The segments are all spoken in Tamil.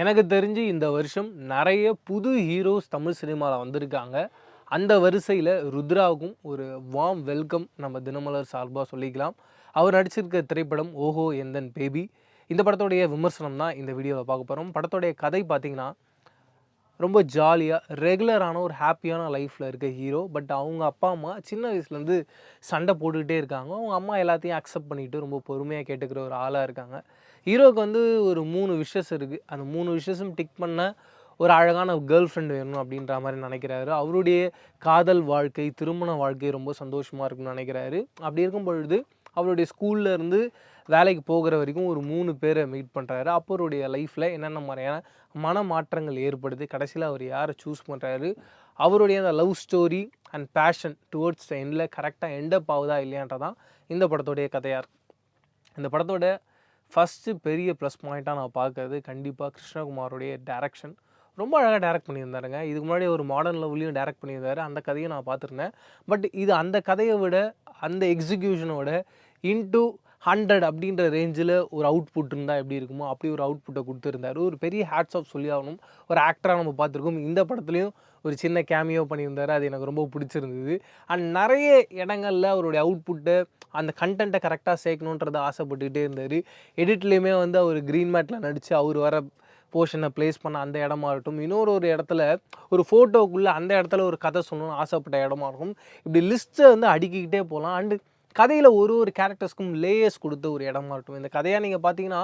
எனக்கு தெரிஞ்சு இந்த வருஷம் நிறைய புது ஹீரோஸ் தமிழ் சினிமாவில் வந்திருக்காங்க. அந்த வரிசையில் ருத்ராவுக்கும் ஒரு வார்ம் வெல்கம் நம்ம தினமலர் சார்பாக சொல்லிக்கலாம். அவர் நடிச்சிருக்க திரைப்படம் ஓஹோ எந்தன் பேபி. இந்த படத்தோடைய விமர்சனம் தான் இந்த வீடியோவில் பார்க்க போகிறோம் படத்தோடைய கதை பார்த்திங்கன்னா ரொம்ப ஜாலியாக ரெகுலரான ஒரு ஹாப்பியான லைஃப்பில் இருக்க ஹீரோ பட் அவங்க அப்பா அம்மா சின்ன வயசுலேருந்து சண்டை போட்டுக்கிட்டே இருக்காங்க. அவங்க அம்மா எல்லாத்தையும் அக்செப்ட் பண்ணிட்டு ரொம்ப பொறுமையாக கேட்டுக்கிற ஒரு ஆளாக இருக்காங்க. ஹீரோவுக்கு வந்து ஒரு மூணு விஷஸ் இருக்குது அந்த மூணு விஷஸும் டிக் பண்ண ஒரு அழகான கேர்ள் ஃப்ரெண்டு வேணும் அப்படின்ற மாதிரி நினைக்கிறாரு. அவருடைய காதல் வாழ்க்கை திருமண வாழ்க்கை ரொம்ப சந்தோஷமாக இருக்கும்னு நினைக்கிறாரு. அப்படி இருக்கும் பொழுது அவருடைய ஸ்கூல்லேருந்து வேலைக்கு போகிற வரைக்கும் ஒரு மூணு பேரை மீட் பண்ணுறாரு அப்பருடைய லைஃப்பில் என்னென்ன மாதிரியான மன மாற்றங்கள் ஏற்படுது? கடைசியில் அவர் யாரை சூஸ் பண்ணுறாரு அவருடைய அந்த love story and passion towards the எண்டில் கரெக்டாக எண்டப் ஆகுதா இல்லையான்றதான் இந்த படத்தோடைய கதையாக இருக்கு. இந்த படத்தோட ஃபஸ்ட்டு பெரிய ப்ளஸ் பாயிண்ட்டாக நான் பார்க்கறது கண்டிப்பாக கிருஷ்ணகுமாரோடைய டேரக்ஷன் ரொம்ப அழகாக டேரக்ட் பண்ணியிருந்தாருங்க. இதுக்கு முன்னாடி ஒரு மாடர்ன் லவ்லையும் டேரக்ட் பண்ணியிருந்தாரு. அந்த கதையை நான் பார்த்துருந்தேன். பட் இது அந்த கதையை விட அந்த எக்ஸிக்யூஷனோட இன்டூ ஹண்ட்ரட் அப்படின்ற ரேஞ்சில் ஒரு அவுட்புட் இருந்தால் எப்படி இருக்குமோ அப்படி ஒரு அவுட்புட்டை கொடுத்துருந்தாரு. ஒரு பெரிய ஹேட்ஸ் ஆஃப் சொல்லி ஆகணும் ஒரு ஆக்டராக நம்ம பார்த்துருக்கோம். இந்த படத்துலையும் ஒரு சின்ன கேமியோ பண்ணியிருந்தாரு. அது எனக்கு ரொம்ப பிடிச்சிருந்தது. அண்ட் நிறைய இடங்களில் அவருடைய அவுட்புட்டை அந்த கண்டென்ட்டை கரெக்டாக சேர்க்கணுன்றதை ஆசைப்பட்டுக்கிட்டே இருந்தார். எடிட்லேயுமே வந்து அவர் க்ரீன் மேட்டில் நடித்து அவர் வர போர்ஷனை ப்ளேஸ் பண்ண அந்த இடமா இருக்கட்டும் இன்னொரு ஒரு இடத்துல ஒரு ஃபோட்டோக்குள்ளே அந்த இடத்துல ஒரு கதை சொல்லணும்னு ஆசைப்பட்ட இடமா இருக்கும். இப்படி லிஸ்ட்டை வந்து அடுக்கிக்கிட்டே போகலாம். அண்டு கதையில் ஒரு ஒரு கேரக்டர்ஸ்க்கும் லேயர்ஸ் கொடுத்த ஒரு இடமா இருக்கட்டும். இந்த கதையாக நீங்கள் பார்த்தீங்கன்னா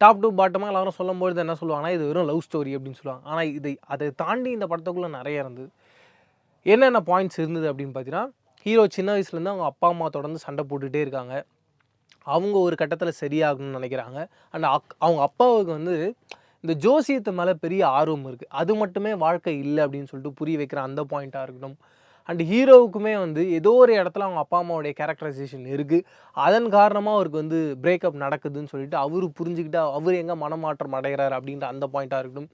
டாப் டு பாட்டமாக எல்லாரும் சொல்லும்போது என்ன சொல்லுவாங்கன்னா இது வெறும் லவ் ஸ்டோரி அப்படின்னு சொல்லுவாங்க. ஆனால் இதை அதை தாண்டி இந்த படத்துக்குள்ளே நிறைய இருந்தது என்னென்ன பாயிண்ட்ஸ் இருந்தது அப்படின்னு பார்த்தீங்கன்னா ஹீரோ சின்ன வயசுலேருந்து அவங்க அப்பா அம்மா தொடர்ந்து சண்டை போட்டுகிட்டே இருக்காங்க. அவங்க ஒரு கட்டத்தில் சரியாகணும்னு நினைக்கிறாங்க. அண்ட் அக் அவங்க அப்பாவுக்கு வந்து இந்த ஜோசியத்து மேலே பெரிய ஆர்வம் இருக்குது அது மட்டுமே வாழ்க்கை இல்லை அப்படின்னு சொல்லிட்டு புரிய வைக்கிற அந்த பாயிண்ட்டாக இருக்கட்டும். அண்ட் ஹீரோவுக்குமே வந்து ஏதோ ஒரு இடத்துல அவங்க அப்பா அம்மாவுடைய கேரக்டரைசேஷன் இருக்குது அதன் காரணமாக அவருக்கு வந்து பிரேக்கப் நடக்குதுன்னு சொல்லிட்டு அவர் புரிஞ்சுக்கிட்டு அவர் எங்கே மனமாற்றம் அடைகிறார் அப்படின்ற அந்த பாயிண்ட்டாக இருக்கட்டும்.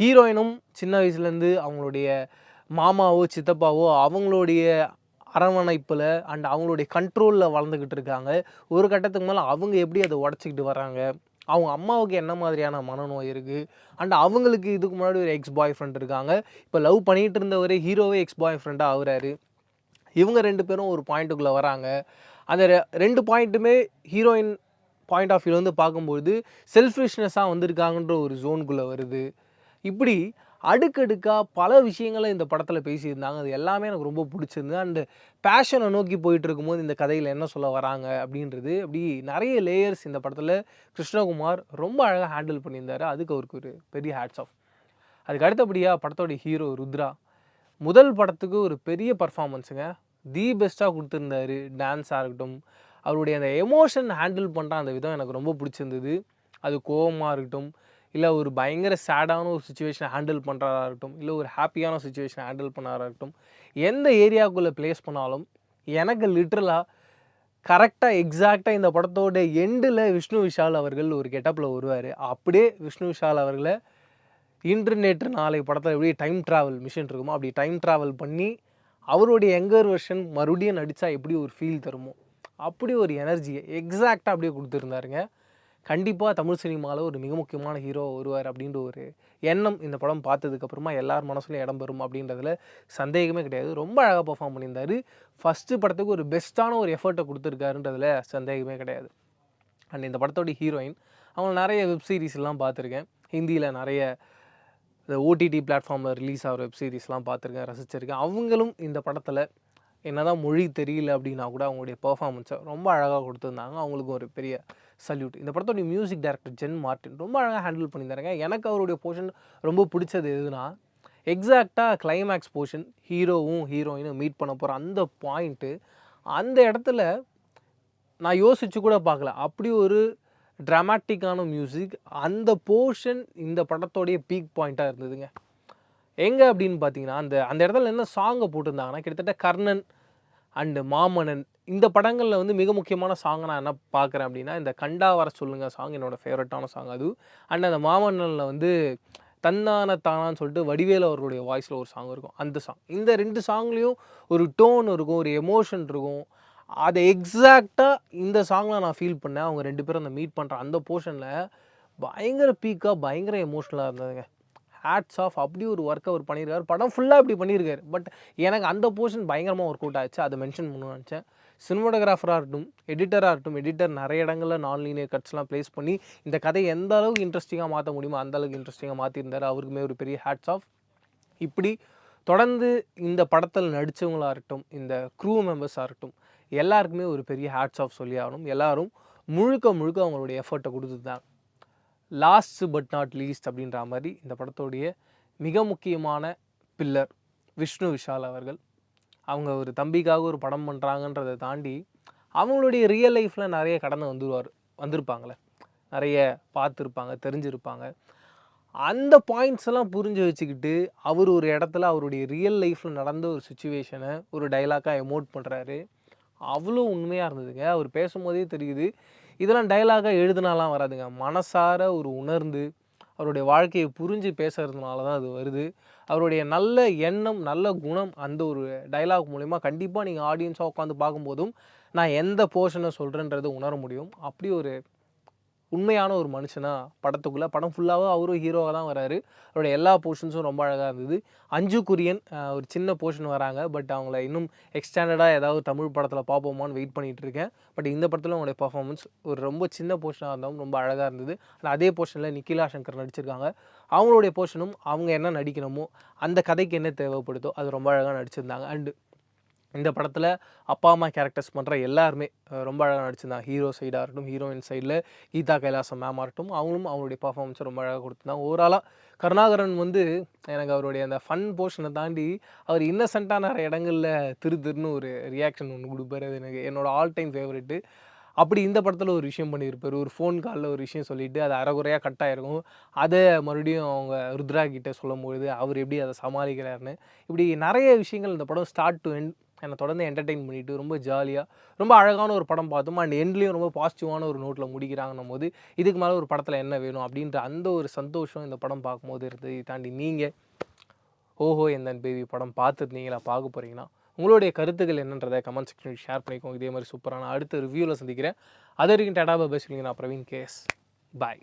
ஹீரோயினும் சின்ன வயசுலேருந்து அவங்களுடைய மாமாவோ சித்தப்பாவோ அவங்களுடைய அரவணைப்பில் அண்ட் அவங்களுடைய கண்ட்ரோலில் வளர்ந்துக்கிட்டு இருக்காங்க. ஒரு கட்டத்துக்கு மேலே அவங்க எப்படி அதை உடச்சிக்கிட்டு வராங்க அவங்க அம்மாவுக்கு என்ன மாதிரியான மனநோய் இருக்குது அண்ட் அவங்களுக்கு இதுக்கு முன்னாடி ஒரு எக்ஸ் பாய் ஃப்ரெண்ட் இருக்காங்க. இப்போ லவ் பண்ணிகிட்டு இருந்தவரே ஹீரோவே எக்ஸ் பாய் ஃப்ரெண்டாக ஆகுறாரு. இவங்க ரெண்டு பேரும் ஒரு பாயிண்ட்டுக்குள்ளே வராங்க. அந்த ரெண்டு பாயிண்ட்டுமே ஹீரோயின் பாயிண்ட் ஆஃப் வியூ வந்து பார்க்கும்பொழுது செல்ஃபிஷ்னஸாக வந்திருக்காங்கன்ற ஒரு ஜோனுக்குள்ளே வருது. இப்படி அடுக்கடுக்காக பல விஷயங்களை இந்த படத்தில் பேசியிருந்தாங்க. அது எல்லாமே எனக்கு ரொம்ப பிடிச்சிருந்தது. அண்டு பேஷனை நோக்கி போயிட்டு இருக்கும்போது இந்த கதையில் என்ன சொல்ல வராங்க அப்படின்றது அப்படி நிறைய லேயர்ஸ் இந்த படத்தில் கிருஷ்ணகுமார் ரொம்ப அழகாக ஹேண்டில் பண்ணியிருந்தாரு. அதுக்கு அவருக்கு ஒரு பெரிய ஹேட்ஸ் ஆஃப் அதுக்கு அடுத்தபடியாக படத்தோடைய ஹீரோ ருத்ரா. முதல் படத்துக்கு ஒரு பெரிய பர்ஃபார்மன்ஸுங்க தி பெஸ்ட்டாக கொடுத்துருந்தாரு. டான்ஸாக இருக்கட்டும். அவருடைய அந்த எமோஷன் ஹேண்டில் பண்ணுற அந்த விதம் எனக்கு ரொம்ப பிடிச்சிருந்தது. அது கோவமாக இருக்கட்டும். இல்லை ஒரு பயங்கர சேடான ஒரு சுச்சுவேஷனை ஹேண்டில் பண்ணுறதா இருக்கட்டும் இல்லை ஒரு ஹாப்பியான சுச்சுவேஷனை ஹேண்டில் பண்ணாரா இருக்கட்டும் எந்த ஏரியாவுக்குள்ளே ப்ளேஸ் பண்ணாலும் எனக்கு லிட்ரலாக கரெக்டாக எக்ஸாக்டாக இந்த படத்தோட எண்டில் விஷ்ணு விஷால் அவர்கள் ஒரு கெட்டப்பில் வருவார். அப்படியே விஷ்ணு விஷால் அவர்களை இன்று நேற்று நாளை படத்தில் எப்படி டைம் ட்ராவல் மிஷின் இருக்குமோ அப்படி டைம் ட்ராவல் பண்ணி அவருடைய யங்கர் வெர்ஷன் மறுபடியும் நடித்தா எப்படி ஒரு ஃபீல் தருமோ அப்படி ஒரு எனர்ஜியை எக்ஸாக்டாக அப்படியே கொடுத்துருந்தாருங்க. கண்டிப்பாக தமிழ் சினிமாவில் ஒரு மிக முக்கியமான ஹீரோ வருவார் அப்படின்ற ஒரு எண்ணம் இந்த படம் பார்த்ததுக்கப்புறமா எல்லார் மனசுலையும் இடம் பெறும் அப்படின்றதுல சந்தேகமே கிடையாது. ரொம்ப அழகாக பெர்ஃபார்ம் பண்ணியிருந்தாரு. ஃபஸ்ட்டு படத்துக்கு ஒரு பெஸ்ட்டான ஒரு எஃபர்ட்டை கொடுத்துருக்காருன்றதுல சந்தேகமே கிடையாது. அண்ட் இந்த படத்தோட ஹீரோயின் அவங்க நிறைய வெப் சீரிஸ்லாம் பார்த்துருக்கேன். ஹிந்தியில் நிறைய இந்த ஓடிடி பிளாட்ஃபார்மில் ரிலீஸ் ஆகிற வெப் சீரிஸ்லாம் பார்த்துருக்கேன் ரசிச்சிருக்கேன். அவங்களும் இந்த படத்தில் என்னதான் மொழி தெரியல அப்படின்னா கூட அவங்களுடைய பெர்ஃபார்மன்ஸை ரொம்ப அழகாக கொடுத்துருந்தாங்க. அவங்களுக்கு ஒரு பெரிய சல்யூட் இந்த படத்தோடைய மியூசிக் டைரக்டர் ஜென் மார்ட்டின் ரொம்ப அழகாக ஹேண்டில் பண்ணியிருந்தாருங்க. எனக்கு அவருடைய போர்ஷன் ரொம்ப பிடிச்சது எதுனா எக்ஸாக்டாக கிளைமேக்ஸ் போர்ஷன் ஹீரோவும் ஹீரோயினும் மீட் பண்ண போகிற அந்த பாயிண்ட்டு அந்த இடத்துல நான் யோசித்து கூட பார்க்கல. அப்படி ஒரு ட்ராமாட்டிக்கான மியூசிக் அந்த போர்ஷன் இந்த படத்தோடைய பீக் பாயிண்ட்டாக இருந்ததுங்க. எங்கே அப்படின்னு பார்த்தீங்கன்னா அந்த அந்த இடத்துல என்ன சாங்கை போட்டிருந்தாங்கன்னா கிட்டத்தட்ட கர்ணன் அண்டு மாமன்னன் இந்த படங்களில் வந்து மிக முக்கியமான சாங் நான் என்ன பார்க்குறேன் அப்படின்னா இந்த கண்டா வர சொல்லுங்கள் சாங் என்னோட ஃபேவரட்டான சாங் அது. அண்ட் அந்த மாமன்னனில் வந்து தன்னான தானான்னு சொல்லிட்டு வடிவேலு அவர்களுடைய வாய்ஸில் ஒரு சாங் இருக்கும். அந்த சாங் இந்த ரெண்டு சாங்லேயும் ஒரு டோன் இருக்கும் ஒரு எமோஷன் இருக்கும். அதை எக்ஸாக்டாக இந்த சாங்கில் நான் ஃபீல் பண்ணேன். அவங்க ரெண்டு பேரும் அந்த மீட் பண்ணுற அந்த போர்ஷனில் பயங்கர பீக்காக பயங்கர எமோஷ்னலாக இருந்ததுங்க. ஹேட்ஸ் ஆஃப் அப்படி ஒரு ஒர்க் அவர் பண்ணியிருக்காரு. படம் ஃபுல்லாக இப்படி பண்ணியிருக்காரு. பட் எனக்கு அந்த போர்ஷன் பயங்கரமாக ஒர்க் அவுட் ஆச்சு. அதை மென்ஷன் பண்ணணும்னு நினச்சேன். சினிமாட்டோகிராஃபராக இருக்கட்டும் எடிட்டராக இருக்கட்டும் எடிட்டர் நிறைய இடங்களில் நான் லீனியர் கட்ஸ்லாம் ப்ளேஸ் பண்ணி இந்த கதையை எந்த அளவுக்கு இன்ட்ரெஸ்டிங்காக மாற்ற முடியுமோ அந்த அளவுக்கு இன்ட்ரெஸ்டிங்காக மாற்றிருந்தார் அவருக்குமே ஒரு பெரிய ஹேட்ஸ் ஆஃப் இப்படி தொடர்ந்து இந்த படத்தில் நடித்தவங்களாக இருக்கட்டும் இந்த க்ரூ மெம்பர்ஸாக இருக்கட்டும் எல்லாருக்குமே ஒரு பெரிய ஹேட்ஸ் ஆஃப் சொல்லி ஆகணும். எல்லாரும் முழுக்க முழுக்க அவங்களுடைய எஃபர்ட்டை கொடுத்துருந்தாங்க லாஸ்ட் பட் நாட் லீஸ்ட் அப்படின்ற மாதிரி இந்த படத்தோடைய மிக முக்கியமான பில்லர் விஷ்ணு விஷால் அவர்கள். அவங்க ஒரு தம்பிக்காக ஒரு படம் பண்ணுறாங்கன்றதை தாண்டி அவங்களுடைய ரியல் லைஃப்பில் நிறைய கடந்து வந்துருவார் வந்திருப்பாங்களே நிறைய பார்த்துருப்பாங்க தெரிஞ்சிருப்பாங்க. அந்த பாயிண்ட்ஸ் எல்லாம் புரிஞ்சு வச்சுக்கிட்டு அவர் ஒரு இடத்துல அவருடைய ரியல் லைஃப்பில் நடந்த ஒரு சுச்சுவேஷனை ஒரு டைலாக்காக எமோட் பண்ணுறாரு அவ்வளோ உண்மையாக இருந்ததுங்க. அவர் பேசும்போதே தெரியுது இதெல்லாம் டைலாகாக எழுதுனாலாம் வராதுங்க. மனசார ஒரு உணர்ந்து அவருடைய வாழ்க்கையை புரிஞ்சு பேசுகிறதுனால தான் அது வருது. அவருடைய நல்ல எண்ணம் நல்ல குணம் அந்த ஒரு டைலாக் மூலிமா கண்டிப்பாக நீங்கள் ஆடியன்ஸாக உட்காந்து பார்க்கும்போதும் நான் எந்த போர்ஷனை சொல்கிறேன்றதை உணர முடியும். அப்படி ஒரு உண்மையான ஒரு மனுஷனா படத்துக்குள்ளே. படம் ஃபுல்லாகவும் அவரும் ஹீரோவாக தான் வராரு. அவருடைய எல்லா போர்ஷன்ஸும் ரொம்ப அழகாக இருந்தது. அஞ்சு குரியன் ஒரு சின்ன போர்ஷன் வராங்க. பட் அவங்கள இன்னும் எக்ஸ்டாண்டர்டாக ஏதாவது தமிழ் படத்தில் பார்ப்போமான்னு வெயிட் பண்ணிகிட்டு இருக்கேன். பட் இந்த படத்தில் அவங்களுடைய பர்ஃபார்மன்ஸ் ஒரு ரொம்ப சின்ன போர்ஷனாக இருந்தாலும் ரொம்ப அழகாக இருந்தது. ஆனால் அதே போர்ஷனில் நிக்கிலா சங்கர் நடிச்சிருக்காங்க. அவங்களுடைய போர்ஷனும் அவங்க என்ன நடிக்கணுமோ அந்த கதைக்கு என்ன தேவைப்படுதோ அது ரொம்ப அழகாக நடிச்சிருந்தாங்க. அண்டு இந்த படத்தில் அப்பா அம்மா கேரக்டர்ஸ் பண்ணுற எல்லாருமே ரொம்ப அழகாக நடிச்சிருந்தாங்க ஹீரோ சைடாக இருக்கட்டும் ஹீரோயின் சைடில் கீதா கைலாசம் மேமாக இருக்கட்டும் அவங்களும் அவங்களுடைய பர்ஃபார்மன்ஸை ரொம்ப அழகாக கொடுத்துருந்தாங்க. ஓவராலாக கருணாகரன் வந்து எனக்கு அவருடைய அந்த ஃபன் போர்ஷனை தாண்டி அவர் இன்னசென்ட்டாக நிறைய இடங்களில் திரு திருன்னு ஒரு ரியாக்ஷன் ஒன்று கொடுப்பாரு. அது எனக்கு என்னோட ஆல் டைம் ஃபேவரெட்டு அப்படி இந்த படத்தில் ஒரு விஷயம் பண்ணியிருப்பார். ஒரு ஃபோன் காலில் ஒரு விஷயம் சொல்லிவிட்டு அது அறகுறையாக கட் ஆகிருக்கும் அதை மறுபடியும் அவங்க ருத்ரா கிட்டே சொல்லும்பொழுது அவர் எப்படி அதை சமாளிக்கிறாருன்னு. இப்படி நிறைய விஷயங்கள் இந்த படம் ஸ்டார்ட் டு எண்ட் என்னை தொடர்ந்து என்டர்டெயின் பண்ணிட்டு ரொம்ப ஜாலியாக ரொம்ப அழகான ஒரு படம் பார்த்தோம். அண்ட் எண்ட்லேயும் ரொம்ப பாசிட்டிவான ஒரு நோட்டில் முடிக்கிறாங்கன்னும் போது இதுக்கு மேலே ஒரு படத்தில் என்ன வேணும் அப்படின்ற அந்த ஒரு சந்தோஷம் இந்த படம் பார்க்கும்போது இருந்தது தாண்டி நீங்கள் ஓஹோ எந்தன் பேபி படம் பார்த்துருந்தீங்களா பார்க்க போகிறீங்கன்னா உங்களுடைய கருத்துக்கள் என்னன்றதை கமெண்ட் செக்ஷனில் ஷேர் பண்ணிக்கோங்க. இதே மாதிரி சூப்பரான அடுத்த ரிவ்யூவில் சந்திக்கிறேன். அது வரைக்கும் டேட்டா பேசுவீங்க நான் பிரவீன் கேஸ் பாய்